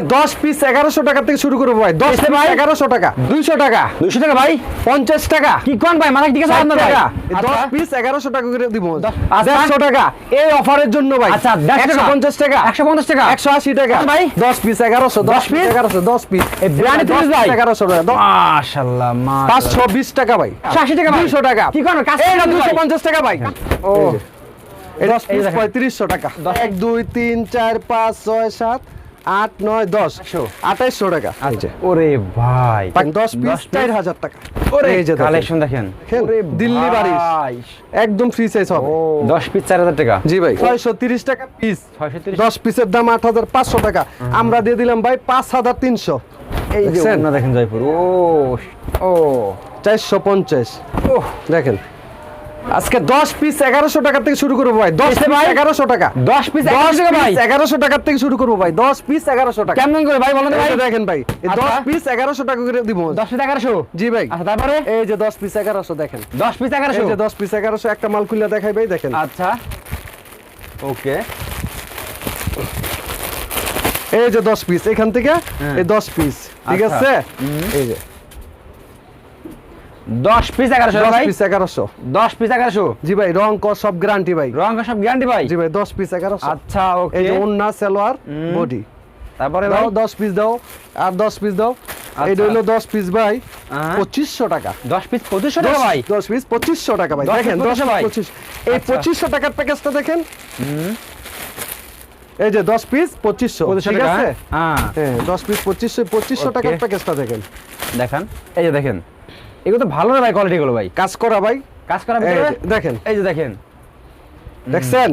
দশ পিস এগারোশো টাকা থেকে শুরু করব ভাই। দশ ভাই? এগারোশো টাকা দুইশো টাকা। দুইশো টাকা ভাই? পঞ্চাশ টাকা। কি কোন ভাই? মানে ঠিক আছে আপনার টাকা। দশ। পিস এগারোশো টাকা করে দিব। আচ্ছা। দেড়শো টাকা। এই অফারের জন্য ভাই। আচ্ছা, একশো পঞ্চাশ টাকা। একশো পঞ্চাশ টাকা। একশো আশি টাকা। ভাই। দশ পিস এগারোশো দশ পিস এগারোশো দশ পিস এই বিরিয়ানি পিস ভাই? এগারোশো টাকা। পাঁচশো বিশ টাকা ভাই। আশি টাকা? দুইশো টাকা। কি? কাজ দুশো পঞ্চাশ টাকা ভাই। ও। দশ পিস পঁয়ত্রিশশো টাকা। এক দুই তিন চার পাঁচ ছয় সাত আট নয় দশ আঠাইশশো টাকা। এই ওরে ভাই। দশ পিস চার হাজার টাকা। ওরে এই যে কালেকশন দেখেন। দেখেন, দিল্লি বাড়ি একদম ফ্রি সাইজ হবে। দশ পিস চার হাজার টাকা? জি ভাই। ছয়শো তিরিশ টাকা পিস দশ পিসের দাম আট হাজার পাঁচশো টাকা। আমরা দিয়ে দিলাম ভাই পাঁচ হাজার তিনশো। এই দেখেন জয়পুর। ও ও। চারশো পঞ্চাশ। ও দেখেন। আজকে দশ পিস এগারোশো টাকা থেকে শুরু করব ভাই। দশ কিসে পিস ভাই? এগারোশো টাকা। দশ পিস দশ টাকা ভাই। পিস এগারোশো টাকা থেকে শুরু করব ভাই। দশ পিস এগারোশো টাকা। কেমন করে ভাই বলেন ভাই। দেখেন ভাই এই আচ্ছা। দশ পিস এগারোশো টাকা করে দিব। দশ পিস এগারোশো? জি ভাই। আচ্ছা তারপরে? এই যে দশ পিস এগারোশো দেখেন। দশ পিস এই এগারোশো? যে দশ পিস এগারোশো একটা মাল খুলে দেখাই ভাই দেখেন। আচ্ছা। ওকে। এই যে দশ পিস এখান থেকে হ্যাঁ। এই দশ পিস ঠিক আচ্ছা। আছে? এই যে। দশ পিস এগারোশো ভাই পিস এগারোশো দশ পিস এগারোশো জি ভাই রং কস সব গ্যারান্টি ভাই রং সব গ্যারান্টি ভাই জি ভাই দশ পিস এগারোশো আচ্ছা ওকে এই যে ওন্না সালোয়ার। বডি তারপরে দাও দশ পিস দাও আর দশ পিস দাও এইটা হইল দশ পিস ভাই হ্যাঁ। পঁচিশশো টাকা দশ পিস পঁচিশশো টাকা ভাই দশ পিস পঁচিশশো টাকা ভাই দেখেন দশ 2500 ভাই। এই আচ্ছা। পঁচিশশো টাকার প্যাকেজটা দেখেন এই যে দশ পিস পঁচিশশো ঠিক টাকা আছে হ্যাঁ হ্যাঁ দশ পিস পঁচিশশো পঁচিশশো. টাকার প্যাকেজটা দেখেন দেখান এই যে দেখেন এগুলো তো ভালো না ভাই কোয়ালিটি গুলো ভাই? কাজ করা ভাই। কাজ যে, দেখেন। এই যে দেখেন। দেখছেন?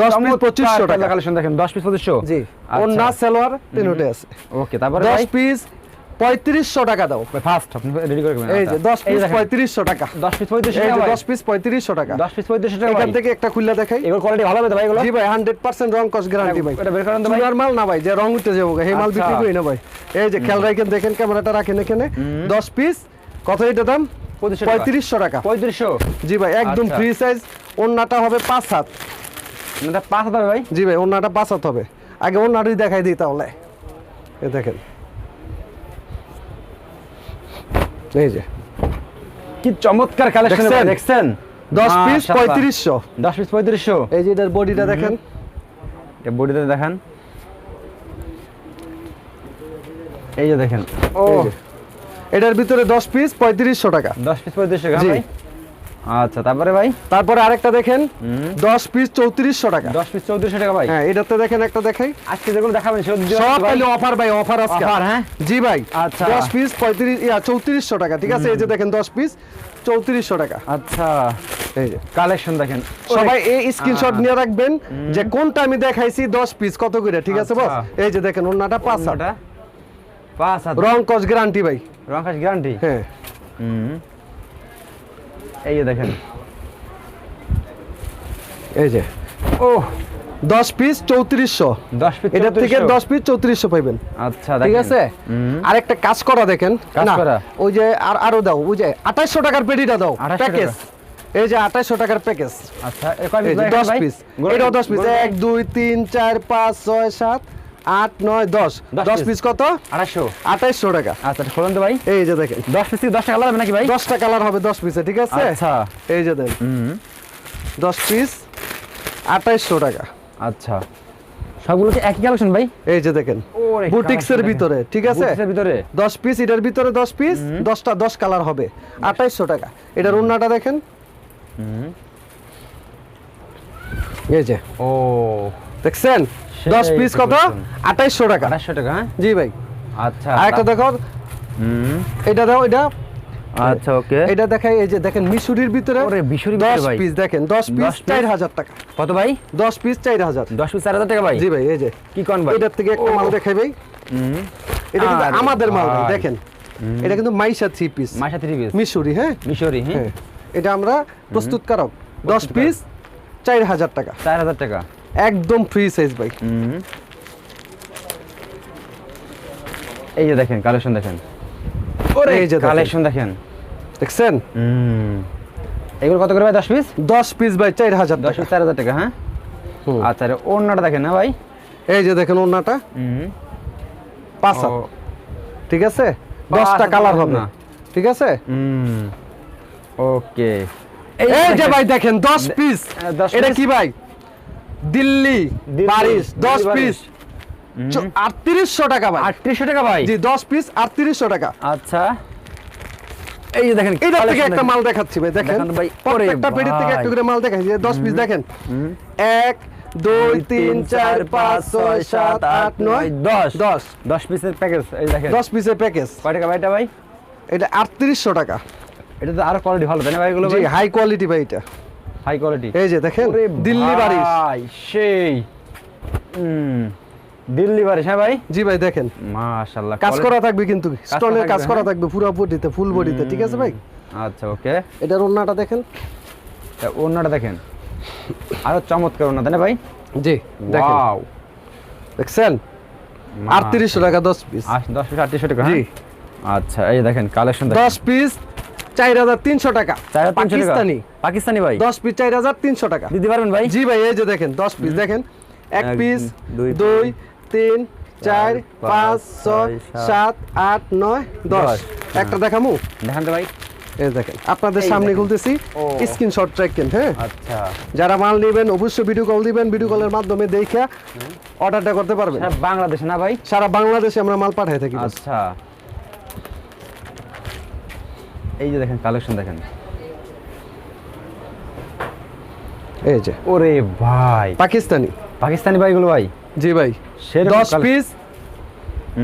দশ পিস পঁচিশশো টাকা। কালেকশন দেখেন দশ পিস পঁচিশশো। জি। ওর না সালোয়ার তিনটে আছে। ওকে তারপরে দশ পিস পঁয়ত্রিশশো টাকা দাও। ফার্স্ট আপনি রেডি করে এই যে দশ পিস পঁয়ত্রিশশো টাকা। দশ পিস পঁয়ত্রিশশো টাকা দশ পিস পঁয়ত্রিশশো টাকা। দশ পিস পঁয়ত্রিশশো টাকা এখান থেকে একটা খুললে দেখাই। এগুলো কোয়ালিটি ভালো হবে ভাই এগুলো? জি ভাই হান্ড্রেড পার্সেন্ট রং কস গ্যারান্টি ভাই। এটা বের করেন তো ভাই। মাল না ভাই যে রং উঠতে যাব এই মাল আচ্ছা। বিক্রি করি না ভাই। এই যে খেয়াল রাখেন দেখেন ক্যামেরাটা রাখেন এখানে। দশ পিস কত এটা দাম? পঁয়ত্রিশশো টাকা। পঁয়ত্রিশশো জি ভাই একদম আচ্ছা। ফ্রি সাইজ ওন্নাটা হবে পাঁচ হাত। পাঁচ হাজার ভাই? জি ভাই ওন্নাটা পাঁচ হাত হবে। আগে ওন্নাটাই দেখাই দিই তাহলে। এই দেখেন। এই যে। কি চমৎকার কালেকশন দেখছেন? দেখছেন? দশ পিস মাশাআল্লাহ। পঁয়ত্রিশশো। দশ পিস পঁয়ত্রিশশো। এই যে এটার বডিটা দেখেন। এটা বডিটা দেখেন। এই যে দেখেন। ও। এটার ভিতরে দশ পিস পঁয়ত্রিশশো টাকা। দশ পিস পঁয়ত্রিশশো টাকা জি। ভাই। আচ্ছা তারপরে ভাই? তারপরে আরেকটা দেখেন দশ পিস চৌত্রিশশো টাকা। দশ পিস চৌত্রিশশো টাকা ভাই? হ্যাঁ এটাতে দেখেন একটা দেখাই। আজকে যেগুলো দেখাবেন সব অফার ভাই অফার আজকে। Offer, হ্যাঁ? জি ভাই আচ্ছা। দশ পিস পঁয়ত্রিশ ইয়া চৌত্রিশশো টাকা ঠিক আছে? এই যে দেখেন দশ পিস চৌত্রিশশো টাকা। আচ্ছা। এই যে। কালেকশন দেখেন। সবাই এই স্ক্রিনশট নিয়ে রাখবেন যে কোনটা আমি দেখাইছি দশ পিস কত করে ঠিক আছে বস? আচ্ছা। এই যে দেখেন ওনাটা পাঁচ হাত। পাঁচ হাজার রং কস গ্যারান্টি ভাই। রং খাস গ্যারান্টি? হ্যাঁ। হুম। এই যে দেখেন। এই যে। ও দশ পিস চৌত্রিশশো। দশ পিস এটার থেকে দশ পিস চৌত্রিশশো পাইবেন। আচ্ছা ঠিক আছে? হুম। আরেকটা কাজ করা দেখেন। কাজ করা? ওই যে আর আরও দাও ওই যে আঠাইশশো টাকার পেটিটা দাও প্যাকেজ। এই যে আঠাইশশো টাকার প্যাকেজ। আচ্ছা দশ পিস এটাও দশ পিস এক দুই তিন চার পাঁচ ছয় সাত। আট নয় দশ। দশ পিস কত? আড়াইশো। আঠাইশশো টাকা। আচ্ছা খোলেন তো ভাই? এই যে দেখেন। দশ পিস থেকে দশ টাকা লাগবে নাকি ভাই? দশটা কালার হবে দশ পিসে ঠিক আছে? আচ্ছা। এই যে দেন দশ পিস আঠাইশশো টাকা। আচ্ছা। সবগুলো কি একই কালেকশন ভাই? এই যে দেখেন। ওরে বুটিক্স এর collection ভিতরে ঠিক আছে? বুটিক্সের ভিতরে। দশ পিস এটার ভিতরে দশ পিস দশটা দশ কালার হবে। আঠাইশশো টাকা। এটার ওন্নাটা দেখেন। এই যে। ও। দেখছেন? সেই দশ পিস কত? দেখুন। আঠাইশশো টাকা। আড়াইশো টাকা হ্যাঁ? জি ভাই। আচ্ছা আর একটা দেখো। হুম। এটা দাও এটা। আচ্ছা ওকে। এটা দেখাই এই যে দেখেন মিশুরির ভিতরে ওরে মিশরি দশ ভাই। পিস দেখেন দশ পিস 10 piece? চার হাজার টাকা। কত ভাই? দশ পিস চার হাজার। দশ পিস চার হাজার টাকা ভাই? জি ভাই এই যে। কি কোন ভাই? এটার থেকে একটা মাল দেখাই ভাই। হুম। এটা কিন্তু আমাদের মাল ভাই। দেখেন। এটা কিন্তু মাইশা থ্রি পিস মাসা থ্রি পিস মিশুরি হ্যাঁ? মিশরি হ্যাঁ। হ্যাঁ। এটা আমরা প্রস্তুতকারক। দশ প্রস্তুতকারক। পিস চার হাজার টাকা। চার হাজার টাকা। একদম ফ্রি সাইজ ভাই এই যে দেখেন কালেকশন দেখেন। ওরে এই যে কালেকশন দেখেন। দেখছেন? এগুলো কত করে ভাই দশ পিস দশ পিস ভাই চার হাজার দশ টাকা পিস চার হাজার টাকা হ্যাঁ? আচ্ছা রে ওড়নাটা দেখেন না ভাই? এই যে দেখেন ওন্নাটা হুম। পাঁচ ঠিক আছে? পাঁচ দশটা হাত কালার হবে। না। ঠিক আছে? হুম। ওকে। এই যে ভাই দেখেন দশ পিস হ্যাঁ, 10 এটা কি ভাই? দিল্লি বারিশ দশ পিস। আটত্রিশশো টাকা ভাই। আটত্রিশশো টাকা ভাই? জি দশ পিস আটত্রিশশো টাকা। আচ্ছা। এই যে দেখেন এটা থেকে একটা মাল দেখাচ্ছি ভাই দেখেন। ভাই। প্রত্যেকটা পেটির থেকে ভাই। একটু করে মাল দেখাচ্ছি দশ পিস দেখেন। হুম। এক দুই তিন চার পাঁচ ছয় সাত আট নয় দশ। দশ। দশ পিসের প্যাকেজ এই দেখেন। দশ পিসের প্যাকেজ কয় টাকা ভাই এটা ভাই? এটা আটত্রিশশো টাকা। এটা তো আরও কোয়ালিটি ভালো তাই না ভাই এগুলো জি হাই কোয়ালিটি ভাই এটা। হাই কোয়ালিটি এই যে দেখেন দিল্লি বারিশ। সেই। দিল্লি বারিশ হ্যাঁ ভাই? জি ভাই দেখেন। মাশাআল্লাহ কাজ করা থাকবে কিন্তু স্টোনের কাজ করা হ্যাঁ। থাকবে পুরো বডিতে ফুল বডিতে ঠিক আছে ভাই? আচ্ছা ওকে এটার ওন্নাটা দেখেন। অন্যটা দেখেন। আরও চমৎকার অন্য তাই না ভাই? জি দেখেন। ওয়াও দেখছেন? আটত্রিশশো টাকা দশ পিস দশ পিস আটত্রিশশো টাকা জি। হ্যাঁ? আচ্ছা এই দেখেন কালেকশন দশ পিস চার হাজার তিনশো টাকা। পাকিস্তানি। পাকিস্তানি ভাই? দশ পিস চার হাজার তিনশো টাকা। দিতে পারবেন ভাই? জি ভাই এই যে দেখেন দশ পিস দেখেন এক এক, পিস দুই, দুই তিন চার পাঁচ, পাঁচ ছয় ছয়, সাত আট নয় দশ। দশ। একটা দেখামু? দেখান ভাই। এই দেখেন আপনাদের সামনে। খুলতেছি। ও। স্ক্রিনশট ট্র্যাকেন হ্যাঁ? আচ্ছা। যারা মাল নেবেন অবশ্যই ভিডিও কল দিবেন ভিডিও কলের মাধ্যমে দেখে অর্ডারটা করতে পারবেন। বাংলাদেশে না ভাই? সারা বাংলাদেশে আমরা মাল পাঠাই থাকি আচ্ছা। এই যে দেখেন কালেকশন দেখেন। এই যে। ওরে ভাই। পাকিস্তানি। পাকিস্তানি ভাইগুলো ভাই? জি ভাই। দশ পিস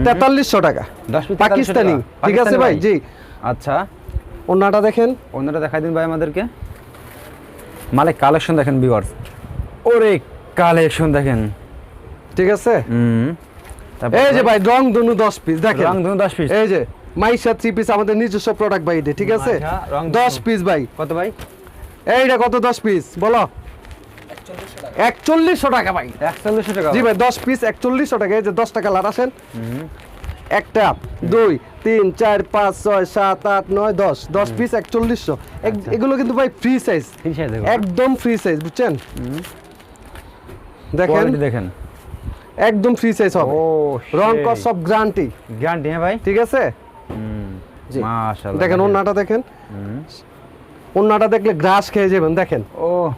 তেতাল্লিশশো টাকা। দশ পিস পাকিস্তানি। ঠিক আছে ভাই। জি। আচ্ছা। ওনাটা দেখেন। অন্যটা দেখাই দিন ভাই আমাদেরকে। মালে কালেকশন দেখেন ভিউয়ার্স ওরে কালেকশন দেখেন। ঠিক আছে? হুম। এই যে ভাই। রং ধনু দশ পিস দেখেন। রং ধনু 10 পিস এই যে। মাইশা থ্রি পিস আমাদের নিজস্ব প্রোডাক্ট ভাই ঠিক আছে? দশ। পিস ভাই। কত ভাই? এইটা কত দশ পিস বলো। একচল্লিশশো টাকা ভাই। একচল্লিশশো টাকা। জি ভাই দশ পিস একচল্লিশশো টাকা। এই যে দশ টাকা লাট আসেন। একটা দুই তিন চার পাঁচ ছয় সাত আট নয় দশ। দশ পিস একচল্লিশশো। আচ্ছা। এগুলো কিন্তু ভাই ফ্রি সাইজ একদম ফ্রি সাইজ বুঝছেন? দেখেন। দেখেন। একদম ফ্রি সাইজ হবে। রং কস সব গ্যারান্টি গ্যারান্টি হ্যাঁ ভাই। ঠিক আছে। মাশাআল্লাহ দেখেন ওন্নাটা দেখেন। ওন্নাটা দেখলে গ্রাস খেয়ে যাবেন দেখেন। ও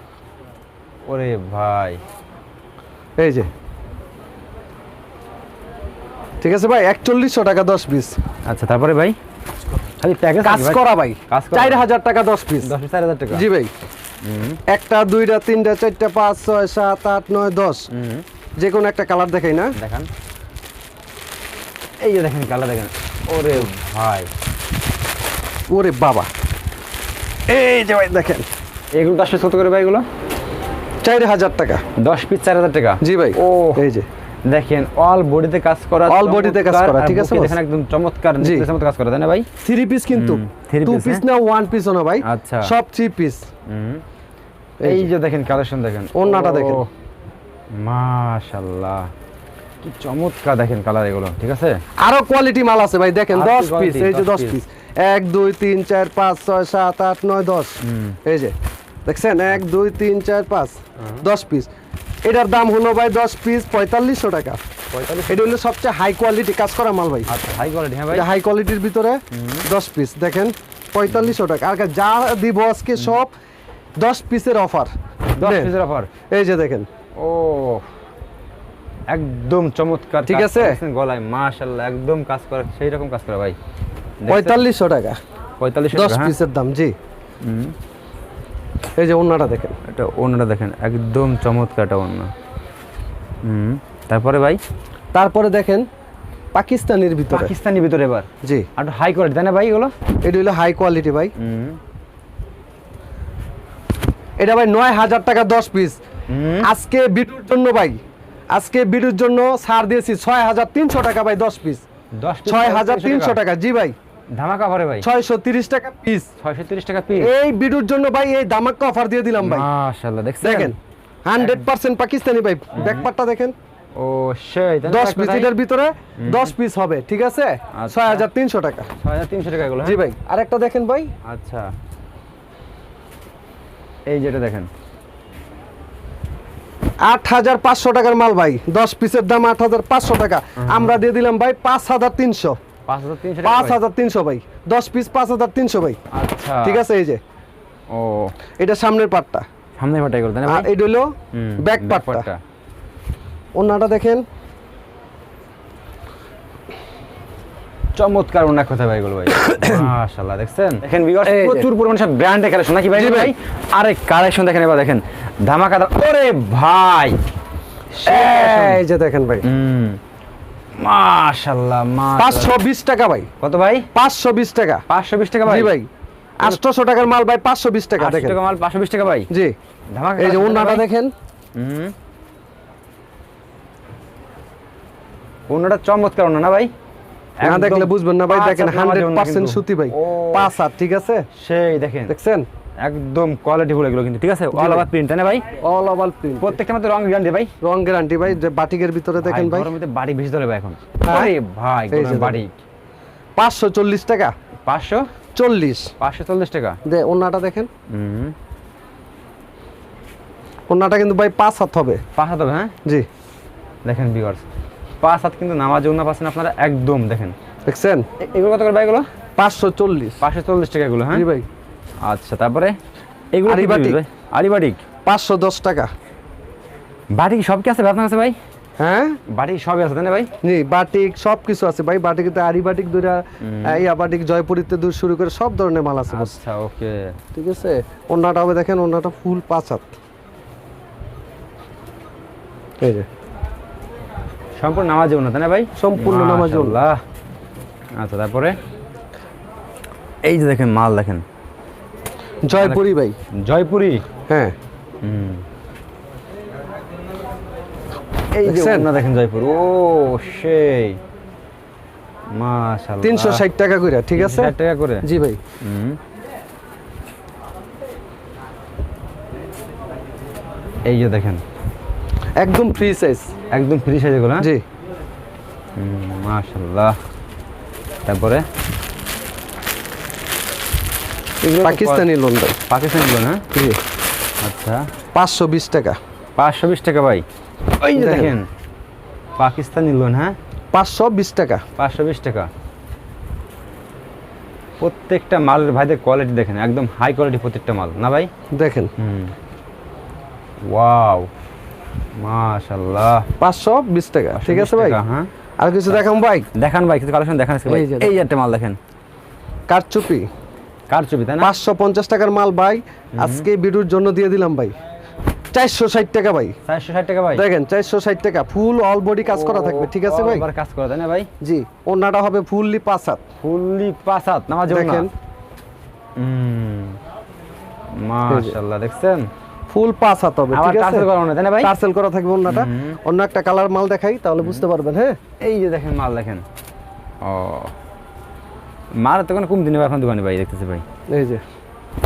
ওরে ভাই। এই যে। ঠিক আছে ভাই একচল্লিশশো টাকা দশ পিস আচ্ছা তারপরে ভাই? খালি প্যাকেজ কাজ করা ভাই। চার হাজার টাকা দশ পিস দশ চার হাজার টাকা। জি ভাই। একটা দুইটা তিনটা চারটা পাঁচ ছয় সাত আট নয় দশ। হুম। যে কোনো একটা কালার দেখাই না। দেখান। এই যে দেখেন কালা দেখেন। ওরে ভাই। ওরে বাবা। এই যে ভাই দেখেন। এগুলো দশ পিস কত করে ভাই এগুলো? চার হাজার টাকা। দশ পিস চার হাজার টাকা? জি ভাই ও এই যে। দেখেন অল বডিতে কাজ করা All body-তে কাজ করা, ঠিক আছে দেখেন একদম চমৎকার কাজ করা তাই না ভাই? থ্রি পিস কিন্তু। টু পিস হ্যাঁ? না ওয়ান পিসও না ভাই। আচ্ছা। সব থ্রি পিস এই যে। দেখেন কালেকশন দেখেন। ওড়নাটা ও, দেখেন। মাশাআল্লাহ কি চমৎকার দেখেন কালার এগুলো ঠিক আছে? আরও কোয়ালিটি মাল আছে ভাই দেখেন আরও দশ পিস এই যে 10 দশ পিস এক দুই তিন চার পাঁচ ছয় সাত আট নয় দশ। এই যে দেখছেন? এক দুই তিন চার পাঁচ দশ পিস এটার দাম হলো ভাই দশ পিস পঁয়তাল্লিশশো টাকা। এটা হলো সবচেয়ে হাই কোয়ালিটি কাজ করা মাল ভাই। আচ্ছা হাই কোয়ালিটি হ্যাঁ ভাই। হাই কোয়ালিটির ভিতরে দশ পিস দেখেন? পঁয়তাল্লিশশো টাকা। আর যা দিব আজকে সব দশ পিসের অফার দশ পিসের অফার এই যে দেখেন। ও একদম চমৎকার ঠিক আছে? গলায়। মাশাআল্লাহ একদম কাজ করা সেই রকম কাজ করা ভাই? পঁয়তাল্লিশশো টাকা। পঁয়তাল্লিশ দশ হ্যাঁ? পিসের দাম জি। এই যে অন্যটা দেখেন। এটা ওনাটা দেখেন একদম চমৎকার এটা ওনা হুম তারপরে ভাই? তারপরে দেখেন পাকিস্তানের ভিতরে। পাকিস্তানি ভিতরে এবার? জি। আর হাই কোয়ালিটি তাই না ভাই এগুলো? এটা হলো হাই কোয়ালিটি ভাই। এটা ভাই নয় হাজার টাকা দশ পিস। আজকে বিটুর জন্য ভাই আজকে বিটুর জন্য ছাড় দিয়েছি ছয় হাজার তিনশো টাকা ভাই দশ পিস। ছয় হাজার তিনশো টাকা জি ভাই। ধামাকা ভরে ভাই? ছয়শো তিরিশ টাকা পিস ছয়শো তিরিশ টাকা পিস এই বিটুর জন্য ভাই এই দামাক্কা অফার দিয়ে দিলাম ভাই। মাশাআল্লাহ দেখেন হান্ড্রেড পার্সেন্ট পাকিস্তানি ভাই। ব্যাকপারটা দেখেন। ও সেই তাই না দশ ভাই, পিস কোথায়? ভিতরে দশ পিস হবে ঠিক আছে? আচ্ছা। ছয় হাজার তিনশো টাকা। ছয় হাজার তিনশো টাকা এগুলো জি হ্যাঁ? ভাই আরেকটা দেখেন ভাই। আচ্ছা। এই যেটা দেখেন। আট হাজার পাঁচশো টাকার মাল ভাই দশ পিসের দাম আট হাজার পাঁচশো টাকা। আমরা দিয়ে দিলাম ভাই পাঁচ হাজার তিনশো। পাঁচ হাজার তিনশো ভাই। দশ পিস পাঁচ হাজার তিনশো ভাই। আচ্ছা। ঠিক আছে এই যে। ও। এটা সামনের পাটটা। সামনে ফাটাই করতে আর ভাই। হলো ব্যাক পাটটা। part দেখেন। চমৎকার অনেক কথা ভাই এগুলো ভাই। মাশাআল্লাহ দেখছেন? দেখেন ভিউয়ার্স প্রচুর পরিমাণে সব ব্র্যান্ডের কালেকশন নাকি ভাই ভাই। আরে কালেকশন দেখেন এবার দেখেন। ধামাকাদার ওরে ভাই! এই যে দেখেন ভাই। হুম। মাশাআল্লাহ মা পাঁচশো বিশ টাকা ভাই। কত ভাই? পাঁচশো বিশ টাকা। 520 টাকা ভাই? জি ভাই আটশোশো টাকার মাল ভাই পাঁচশো বিশ টাকা 800 দেখেন। টাকা মাল 520 টাকা ভাই? জি। ধামাকা এই যে অন্যটা দেখেন। হুম। অন্যটা চমৎকার অন্য না ভাই? না দেখলে বুঝবেন না ভাই দেখেন হাত নামাজে হান্ড্রেড অন্য পার্সেন্ট কিন্তু। সুতি ভাই। পাঁচ হাত ঠিক আছে? সেই দেখেন। দেখছেন? একদম কোয়ালিটি ফুল এগুলো কিন্তু ঠিক আছে? অল ওভার প্রিন্ট না ভাই? অল ওভার প্রিন্ট প্রত্যেকটা মধ্যে রং গ্যারান্টি ভাই। রং গ্যারান্টি ভাই যে বাটিকের ভিতরে দেখেন ভাই। গরমেতে বাড়ি বেশি ধরে ভাই এখন। হ্যাঁ। আরে ভাই বাড়ি পাঁচশো চল্লিশ টাকা। পাঁচশো? চল্লিশ। পাঁচশো চল্লিশ টাকা? দে ওনাটা দেখেন। হুম। ওনাটা কিন্তু ভাই পাঁচ হাত হবে। পাঁচ হাত হবে হ্যাঁ? জি। দেখেন বিগার্স পাঁচ হাত কিন্তু নামাজ উন্না পাচ্ছেন আপনারা একদম দেখেন। দেখছেন? এগুলো কত করে ভাই এগুলো? পাঁচশো চল্লিশ। পাঁচশো চল্লিশ টাকা এগুলো হ্যাঁ? জি ভাই। আচ্ছা তারপরে? এগুলো আরিবাটিক। আরিবাটিক? পাঁচশো দশ টাকা। বাটিক সব কি আছে আপনার কাছে ভাই? হ্যাঁ? বাটিক সবই আছে তাই না ভাই? জি বাটিক সব কিছু আছে ভাই। বাটিকে আরি বাটিক দুইটা ইয়া বাটিক জয়পুরিতে দূর শুরু করে সব ধরনের মাল আছে আচ্ছা ওকে। ঠিক আছে? ওনাটা হবে দেখেন ওনাটা ফুল পাঁচ হাত এই যে। সম্পূর্ণ নামাজ উন্না তাই না ভাই? সম্পূর্ণ নামাজ। মাশাআল্লাহ। আচ্ছা তারপরে? এই যে দেখেন মাল দেখেন। জয়পুরি ভাই। জয়পুরি? হ্যাঁ। এই যে? দেখেন জয়পুর। ও সেই। মাশাআল্লাহ তিনশো ষাট টাকা করে ঠিক আছে? 360 টাকা করে? জি ভাই। এই যে দেখেন। একদম ফ্রি সাইজ একদম ফ্রি সাইজ এগুলো হ্যাঁ? জি। মাশাআল্লাহ তারপরে? পাকিস্তানি লোন ভাই। পাকিস্তানি গুলো না জি। আচ্ছা। পাঁচশো বিশ টাকা। পাঁচশো বিশ টাকা ভাই? ওই যে দেখেন। পাকিস্তানি লোন হ্যাঁ? পাঁচশো বিশ টাকা। পাঁচশো বিশ টাকা। প্রত্যেকটা মালের ভাইদের কোয়ালিটি দেখেন একদম হাই কোয়ালিটি প্রত্যেকটা মাল না ভাই? দেখেন। হুম। ওয়াও পাঁচশো বিশ টাকা ঠিক আছে ভাই? হ্যাঁ? আর কিছু দেখাম ভাই? দেখান ভাই কিছু কালেকশন দেখান ভাই। এই যে এই যে একটা মাল দেখেন। কারচুপি। কার ছবি তাই না? পাঁচশো পঞ্চাশ টাকার মাল ভাই। আজকে ভিডিওর জন্য দিয়ে দিলাম ভাই। চারশো ষাট টাকা ভাই। চারশো ষাট টাকা ভাই? দেখেন চারশো ষাট টাকা। ফুল অল বডি কাজ করা থাকবে ঠিক আছে ভাই? কাজ করে তাই না ভাই? জি ওনাটা হবে ফুললি পাঁচ হাত। ফুললি পাঁচ হাত নামাজ দেখেন। মাশাল্লাহ দেখছেন? ফুল পাঁচ হাত হবে ঠিক আছে? তাই না ভাই? করা থাকবে ওনাটা অন্য একটা কালার মাল দেখাই তাহলে বুঝতে পারবেন হ্যাঁ? এই যে দেখেন মাল দেখেন। ও মাল তো কোনো কমতি নেই এখন দোকানে ভাই দেখতেছি ভাই। এই যে।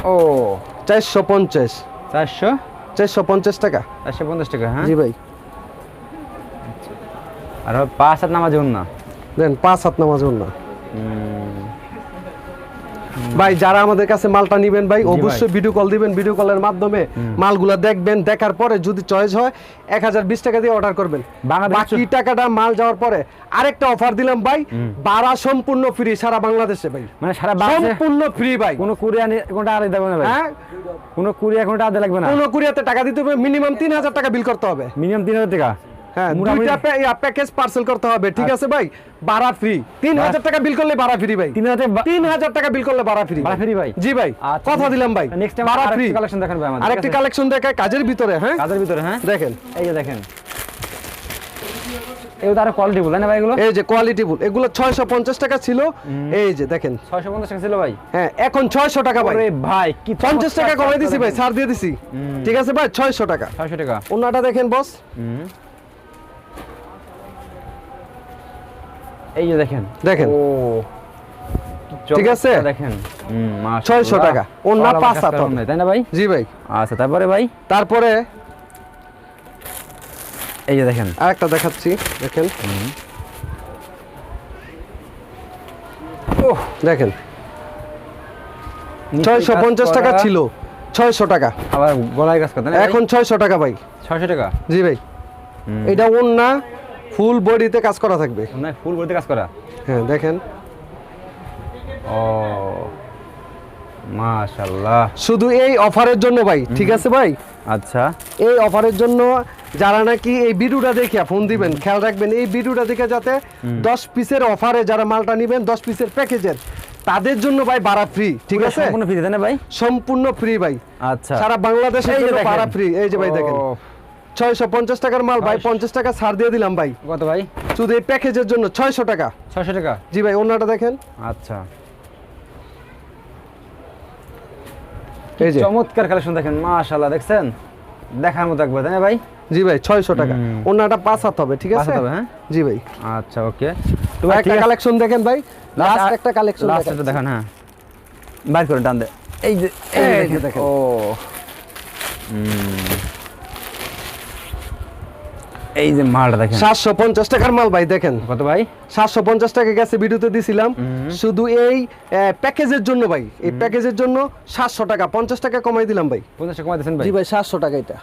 ও চারশো পঞ্চাশ। চারশো? চারশো পঞ্চাশ টাকা। চারশো পঞ্চাশ টাকা হ্যাঁ? জি ভাই। আর পাঁচ হাত নামাজ না? দেন পাঁচ হাত নামাজ না। ভাই যারা আমাদের কাছে মালটা নিবেন ভাই অবশ্যই ভিডিও কল দিবেন। ভিডিও কলের মাধ্যমে মালগুলা দেখবেন দেখার পরে যদি চয়েস হয় এক হাজার বিশ টাকা দিয়ে অর্ডার করবেন। বাকি টাকাটা মাল যাওয়ার পরে আরেকটা অফার দিলাম ভাই ভাড়া সম্পূর্ণ ফ্রি সারা বাংলাদেশে ভাই। মানে সারা সম্পূর্ণ ফ্রি ভাই। কোনো কুরিয়া কোনটা আলাদা দেবে না ভাই? হ্যাঁ? কোনো কুরিয়া কোনটা আলাদা লাগবে না? কোনো কুরিয়াতে টাকা দিতে হবে মিনিমাম তিন হাজার টাকা বিল করতে হবে। মিনিমাম তিন হাজার টাকা? হ্যাঁ দুইটা প্যাকেজ পার্সেল করতে হবে ঠিক আছে ভাই? ভাড়া ফ্রি তিন হাজার টাকা বিল করলে ভাড়া ফ্রি ভাই। তিন হাজার টাকা বা- তিন হাজার টাকা বিল করলে ভাড়া ফ্রি ভাড়া free ভাই? জি ভাই আচ্ছা, কথা দিলাম ভাই। নেক্সট টাইম ভাড়া ফ্রি কালেকশন দেখান ভাই আমাদের আরেকটি কালেকশন দেখায় কাজের ভিতরে হ্যাঁ? কাজের ভিতরে হ্যাঁ? দেখেন। এই যে দেখেন। এগুলো আরও কোয়ালিটি বলে না ভাই এগুলো? এই যে কোয়ালিটি ফুল এগুলো ছয়শো পঞ্চাশ টাকা ছিল। এই যে দেখেন। ছয়শো পঞ্চাশ টাকা ছিল ভাই? হ্যাঁ এখন ছয়শো টাকা ভাই। আরে ভাই কি টাকা কমাই দিছি ভাই ছাড় দিয়ে দিছি। ঠিক আছে ভাই ছয়শো টাকা। ছয়শো টাকা। ওনাটা দেখেন বস হুম। এই যে দেখেন। দেখেন। ও ঠিক আছে? দেখেন। হুম, মাশাআল্লাহ। 600 টাকা। পাঁচ হাত তাই না ভাই? জি ভাই। আচ্ছা তারপরে ভাই? তারপরে এই যে দেখেন। আরেকটা দেখাচ্ছি। দেখেন। ওহ দেখেন। ছয়শো পঞ্চাশ টাকা ছিল। ছয়শো টাকা। আবার গলায় কাজ করতে এখন ছয়শো টাকা ভাই। ছয়শো টাকা? জি ভাই। এটা ওন্না ফুল বডিতে কাজ করা থাকবে। না ফুল বলতে কাজ করা? হ্যাঁ দেখেন। ও মাশাল্লাহ শুধু এই অফারের জন্য ভাই ঠিক আছে ভাই? আচ্ছা। এই অফারের জন্য যারা নাকি এই ভিডিওটা দেখে ফোন দিবেন খেয়াল রাখবেন এই ভিডিওটা দেখে যাতে দশ পিসের অফারে যারা মালটা নেবেন দশ পিসের প্যাকেজের তাদের জন্য ভাই ভাড়া ফ্রি ঠিক আছে? সম্পূর্ণ ফ্রি তাই না ভাই? সম্পূর্ণ ফ্রি ভাই। আচ্ছা। সারা বাংলাদেশের এই যে জন্য ভাড়া ফ্রি এই যে ভাই দেখেন। ছয়শো পঞ্চাশ টাকার মাল ভাই। পঞ্চাশ টাকা ছাড় দিয়ে দিলাম ভাই। কত ভাই? শুধু এই প্যাকেজের জন্য ছয়শো টাকা। ছয়শো টাকা? জি ভাই অন্যটা দেখেন। আচ্ছা। এই যে। চমৎকার কালেকশন দেখেন মাশাল্লাহ দেখছেন? দেখার মতো একবার তাই না ভাই? জি ভাই ছয়শো টাকা। হুম। অন্যটা পাঁচ হাত হবে ঠিক আছে? হ্যাঁ? জি ভাই। আচ্ছা ওকে। তো একটা কালেকশন দেখেন ভাই। লাস্ট একটা কালেকশন লাস্ট একটা দেখান হ্যাঁ। বাইর করে টান দে। এই যে এই দেখেন। ও। হুম। এই যে মালটা দেখেন। সাতশো পঞ্চাশ টাকার মাল ভাই দেখেন। কত ভাই? সাতশো পঞ্চাশ টাকা গেছে ভিডিওতে দিছিলাম। শুধু এই প্যাকেজের জন্য ভাই এই প্যাকেজের জন্য সাতশো টাকা পঞ্চাশ টাকা কমাই দিলাম ভাই। পঞ্চাশ টাকা কমাই দিয়েছেন ভাই? জি ভাই সাতশো টাকা এটা।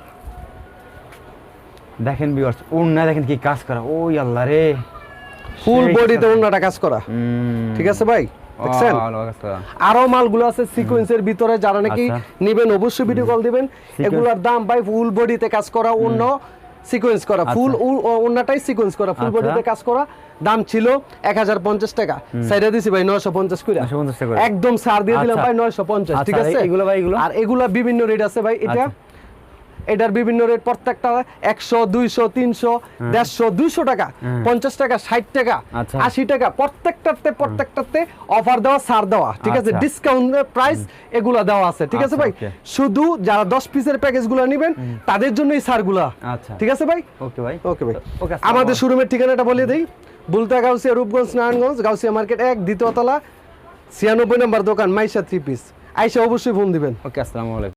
দেখেন না দেখেন কি কাজ করা। ওই আল্লাহ রে। ফুল বডিতে কাজ। করা। ঠিক আছে ভাই? দেখছেন। আরও মালগুলো আছে সিকোয়েন্সের ভিতরে যারা নাকি আচ্ছা। নিবেন অবশ্যই ভিডিও কল দিবেন। এগুলোর দাম ভাই ফুল বডিতে কাজ করা অন্য সিকোয়েন্স করা ফুল অন্যটাই সিকোয়েন্স করা ফুল আচ্ছা। বডিতে কাজ করা দাম ছিল এক হাজার পঞ্চাশ টাকা সাইডে দিছি ভাই নয়শো পঞ্চাশ করে 950 টাকা একদম সার দিয়ে দিলাম আচ্ছা। ভাই নয়শো পঞ্চাশ ঠিক আচ্ছা, আছে এগুলো ভাই, এগুলো? আর এগুলা বিভিন্ন রেট আছে ভাই এটা আচ্ছা। এটার বিভিন্ন রেট প্রত্যেকটা একশো দুইশো তিনশো দেড়শো দুইশো টাকা পঞ্চাশ টাকা ষাট টাকা আচ্ছা। আশি টাকা প্রত্যেকটাতে প্রত্যেকটাতে অফার দেওয়া ছাড় দেওয়া ঠিক আছে। ডিসকাউন্ট প্রাইস এগুলা দেওয়া আছে ঠিক আছে আচ্ছা, ভাই? শুধু যারা দশ পিসের প্যাকেজগুলো নেবেন তাদের জন্য এই ছাড়গুলা আচ্ছা। ঠিক আছে ভাই? ওকে ভাই। ওকে ভাই। আমাদের শোরুমের ঠিকানাটা বলে দিই। বুলতা গাউসিয়া রূপগঞ্জ নারায়ণগঞ্জ গাউসিয়া মার্কেট এক দ্বিতীয় তলা ছিয়ানব্বই নম্বর দোকান মাইশা থ্রি পিস আইসা অবশ্যই ফোন দিবেন। ওকে আসসালামু আলাইকুম।